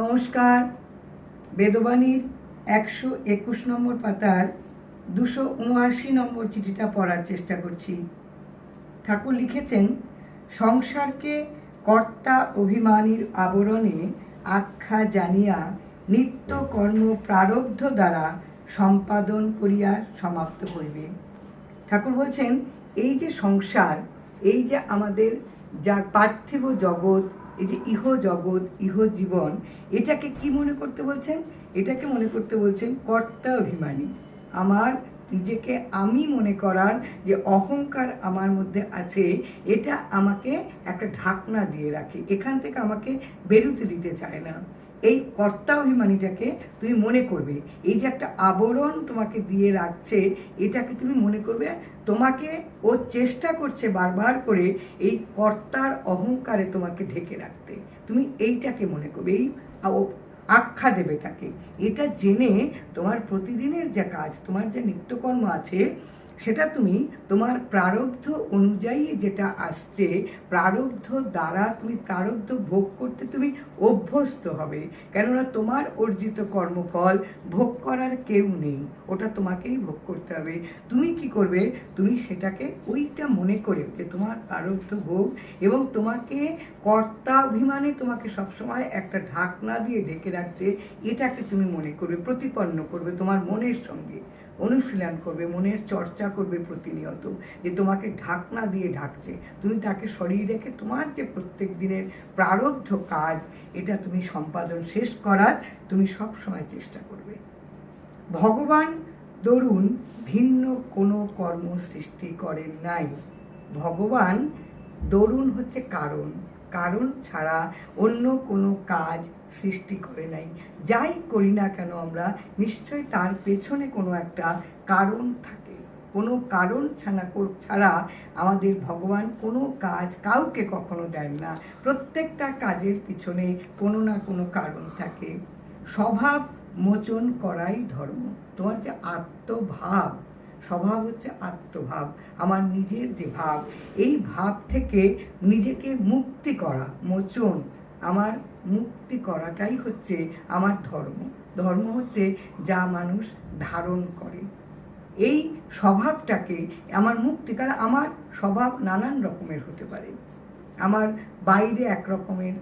নমস্কার। বেদবাণীর একশো একুশ নম্বর পাতার দুশো উনআশি নম্বর চিঠিটা পড়ার চেষ্টা করছি। ঠাকুর লিখেছেন, সংসারকে কর্তা অভিমানীর আবরণে আখ্যা জানিয়া নিত্য কর্ম প্রারব্ধ দ্বারা সম্পাদন করিয়া সমাপ্ত হইবে। ঠাকুর বলছেন, এই যে সংসার, এই যে আমাদের যা পার্থিব জগৎ এই যে ইহ জগৎ, ইহ জীবন, এটাকে কি মনে করতে বলছেন? এটাকে মনে করতে বলছেন কর্তা অভিমানী আমার নিজেকে আমি মনে করার যে অহংকার আমার মধ্যে আছে, এটা আমাকে একটা ঢাকনা দিয়ে রাখে। এখান থেকে আমাকে বেরোতে দিতে চায় না। এই কর্তা অভিমানীটাকে তুমি মনে করবে, এই যে একটা আবরণ তোমাকে দিয়ে রাখছে, এটাকে তুমি মনে করবে, তোমাকে ও চেষ্টা করছে বারবার করে এই কর্তার অহংকারে তোমাকে ঢেকে রাখতে। তুমি এইটাকে মনে করবে, এই আখ্যা দেবে তাকে। এটা জেনে তোমার প্রতিদিনের যে কাজ তোমার যে নিত্যকর্ম আছে সেটা তুমি তোমার প্রারব্ধ অনুযায়ী যেটা আসছে, প্রারব্ধ দ্বারা তুমি প্রারব্ধ ভোগ করতে তুমি অভ্যস্ত হবে। কেননা তোমার অর্জিত কর্মফল ভোগ করার কেউ নেই, ওটা তোমাকেই ভোগ করতে হবে। তুমি কি করবে? তুমি সেটাকে ওইটা মনে করে যে তোমার প্রারব্ধ ভোগ এবং তোমাকে কর্তা অভিমানে তোমাকে সবসময় একটা ঢাকনা দিয়ে ঢেকে রাখছে, এটাকে তুমি মনে করবে, প্রতিপন্ন করবে তোমার মনের সঙ্গে। অনুশীলন করবে, মনের চর্চা করবে প্রতিনিয়ত, যে তোমাকে ঢাকনা দিয়ে ঢাকছে। তুমি তাকে সরিয়ে রেখে তোমার যে প্রত্যেক দিনের প্রারব্ধ কাজ, এটা তুমি সম্পাদন শেষ করার তুমি সব সময় চেষ্টা করবে। ভগবান দরুন ভিন্ন কোনো কর্ম সৃষ্টি করেন নাই। ভগবান দরুন হচ্ছে কারণ। কারণ ছাড়া অন্য কোনো কাজ সৃষ্টি করে নাই। যাই করি না কেন আমরা নিশ্চয়ই তার পেছনে কোনো একটা কারণ থাকে। কোনো কারণ ছাড়া ছাড়া আমাদের ভগবান কোনো কাজ কাউকে কখনো দেন না। প্রত্যেকটা কাজের পিছনে কোনো না কোনো কারণ থাকে। স্বভাব মোচন করাই ধর্ম। তোমার যে আত্মভাব স্বভাব হচ্ছে আত্মভাব, আমার নিজের যে ভাব, এই ভাব থেকে নিজেকে মুক্তি করা, মোচন। আমার মুক্তি করাটাই হচ্ছে আমার ধর্ম। ধর্ম হচ্ছে যা মানুষ ধারণ করে। এই স্বভাবটাকে, আমার মুক্তি কারণ আমার স্বভাব নানান রকমের হতে পারে। আমার বাইরে এক রকমের,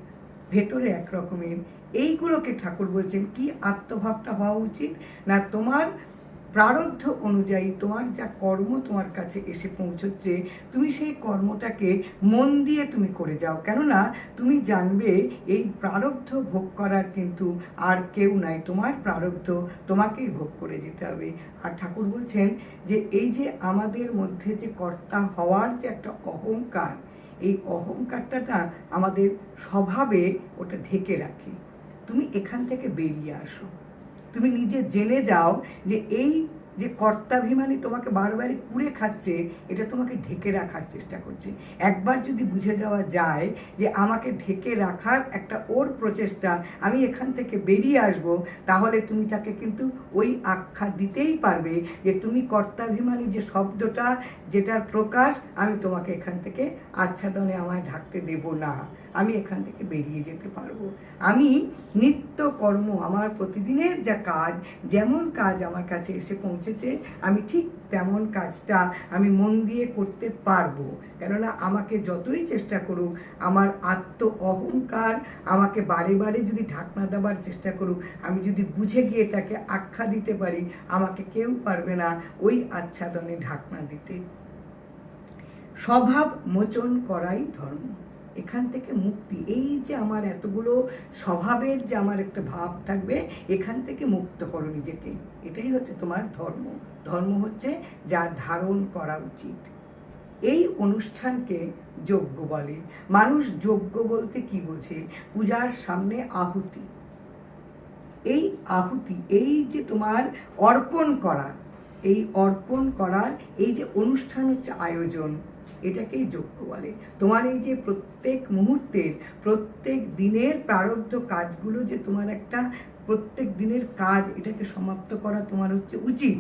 ভেতরে এক রকমের, এইগুলোকে ঠাকুর বলছেন কি আত্মভাবটা হওয়া উচিত? না তোমার প্রারব্ধ অনুযায়ী তোমার যা কর্ম তোমার কাছে এসে পৌঁছচ্ছে, তুমি সেই কর্মটাকে মন দিয়ে তুমি করে যাও। কেননা তুমি জানবে এই প্রারব্ধ ভোগ করার কিন্তু আর কেউ নাই। তোমার প্রারব্ধ তোমাকেই ভোগ করে যেতে হবে। আর ঠাকুর বলছেন যে, এই যে আমাদের মধ্যে যে কর্তা হওয়ার যে একটা অহংকার, এই অহংকারটা আমাদের স্বভাবে ওটা ঢেকে রাখে। তুমি এখান থেকে বেরিয়ে আসো। তুমি নিজে জেনে যাও যে এই যে কর্তাভিমানী তোমাকে বারবারই কুড়ে খাচ্ছে, এটা তোমাকে ঢেকে রাখার চেষ্টা করছে। একবার যদি বুঝে যাওয়া যায় যে আমাকে ঢেকে রাখার একটা ওর প্রচেষ্টা, আমি এখান থেকে বেরিয়ে আসব, তাহলে তুমি তাকে কিন্তু ওই আখ্যা দিতেই পারবে যে তুমি কর্তাভিমানী যে শব্দটা, যেটার প্রকাশ, আমি তোমাকে এখান থেকে আচ্ছাদনে আমায় ঢাকতে দেব না। আমি এখান থেকে বেরিয়ে যেতে পারব। আমি নিত্য কর্ম আমার প্রতিদিনের যা কাজ, যেমন কাজ আমার কাছে এসে পৌঁছেছে আমি ঠিক তেমন কাজটা আমি মন দিয়ে করতে পারব। কেননা আমাকে যতই চেষ্টা করুক, আমার আত্ম অহংকার আমাকে বারে বারে যদি ঢাকনা দেওয়ার চেষ্টা করুক, আমি যদি বুঝে গিয়ে তাকে আখ্যা দিতে পারি, আমাকে কেউ পারবে না ওই আচ্ছাদনে ঢাকনা দিতে। স্বভাব মোচন করাই ধর্ম। এখান থেকে মুক্তি। এই যে আমার এতগুলো স্বভাবের যে আমার একটা ভাব থাকবে, এখান থেকে মুক্ত করো নিজেকে। এটাই হচ্ছে তোমার ধর্ম। ধর্ম হচ্ছে যা ধারণ করা উচিত। এই অনুষ্ঠানকে যজ্ঞ বলে। মানুষ যজ্ঞ বলতে কি বোঝে? পূজার সামনে আহুতি। এই আহুতি, এই যে তোমার অর্পণ করা, এই অর্পণ করার, এই যে অনুষ্ঠান হচ্ছে আয়োজন এটাকেই যজ্ঞ বলে। তোমার এই যে প্রত্যেক মুহূর্তের, প্রত্যেক দিনের প্রারব্ধ কাজগুলো যে তোমার একটা প্রত্যেক দিনের কাজ, এটাকে সমাপ্ত করা তোমার হচ্ছে উচিত।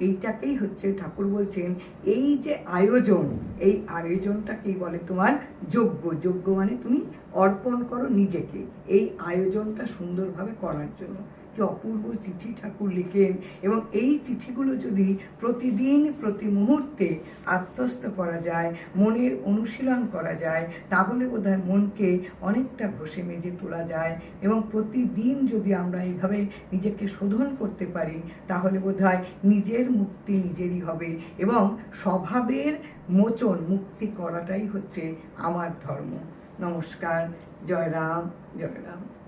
এইটাকেই হচ্ছে ঠাকুর বলছেন, এই যে আয়োজন, এই আয়োজনটাকেই বলে তোমার? যোগ্য যোগ্য মানে তুমি অর্পণ করো নিজেকে, এই আয়োজনটা সুন্দরভাবে করার জন্য। কি অপূর্ব চিঠি ঠাকুর লিখেন এবং এই চিঠিগুলো যদি প্রতিদিন, প্রতি মুহূর্তে আত্মস্থ করা যায়, মনের অনুশীলন করা যায়, তাহলে বোধহয় মনকে অনেকটা ঘষে মেজে তোলা যায় এবং প্রতিদিন যদি আমরা এইভাবে নিজেকে শোধন করতে পারি, তাহলে বোধহয় নিজের মুক্তি নিজেরই হবে এবং স্বভাবের মোচন মুক্তি করাটাই হচ্ছে আমার ধর্ম। নমস্কার, জয় রাম জয় রাম।